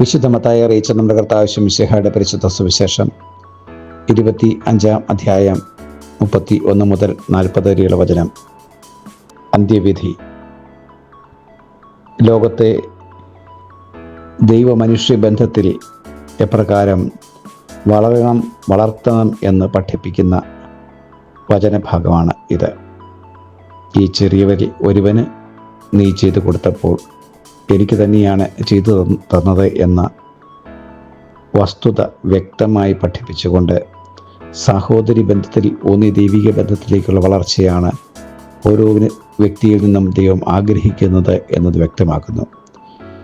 വിശുദ്ധമത്തായ അറിയിച്ച നമ്മുടെ കർത്താവശ്യം മിശിഹയുടെ പരിശുദ്ധ സുവിശേഷം ഇരുപത്തി അഞ്ചാം അധ്യായം മുപ്പത്തി ഒന്ന് മുതൽ നാൽപ്പത് വരെയുള്ള വചനം. അന്ത്യവിധി. ലോകത്തെ ദൈവ മനുഷ്യ ബന്ധത്തിൽ എപ്രകാരം വളരണം വളർത്തണം എന്ന് പഠിപ്പിക്കുന്ന വചനഭാഗമാണ് ഇത്. ഈ ചെറിയവരിൽ ഒരുവന് നീ ചെയ്തു കൊടുത്തപ്പോൾ എനിക്ക് തന്നെയാണ് ചെയ്തു തന്ന- തന്നത് എന്ന വസ്തുത വ്യക്തമായി പഠിപ്പിച്ചുകൊണ്ട് സഹോദരി ബന്ധത്തിൽ ഊന്നി ദൈവിക ബന്ധത്തിലേക്കുള്ള വളർച്ചയാണ് ഓരോ വ്യക്തിയിൽ നിന്നും ദൈവം ആഗ്രഹിക്കുന്നത് എന്നത് വ്യക്തമാക്കുന്നു.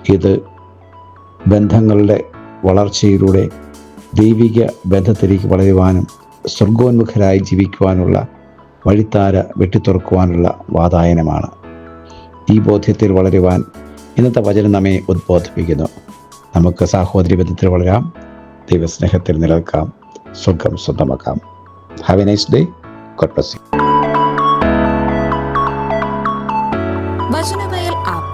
ഇത് ബന്ധങ്ങളുടെ വളർച്ചയിലൂടെ ദൈവിക ബന്ധത്തിലേക്ക് വളരുവാനും സ്വർഗോന്മുഖരായി ജീവിക്കുവാനുള്ള വഴിത്താര വെട്ടിത്തുറക്കുവാനുള്ള വാതായനമാണ്. ഈ ബോധ്യത്തിൽ വളരുവാൻ ഇന്നത്തെ വചനം നമ്മെ ഉദ്ബോധിപ്പിക്കുന്നു. നമുക്ക് സാഹോദരി ബന്ധത്തിൽ വളരാം. ദൈവസ്നേഹത്തിൽ നിലനിൽക്കാം. സ്വർഗം സ്വന്തമാക്കാം. Have a nice day God Vachanavayal app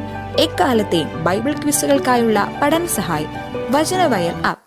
എക്കാലത്തെയും ബൈബിൾ ക്വിസുകൾക്കായുള്ള പഠന സഹായി വചനവയൽ ആപ്പ്.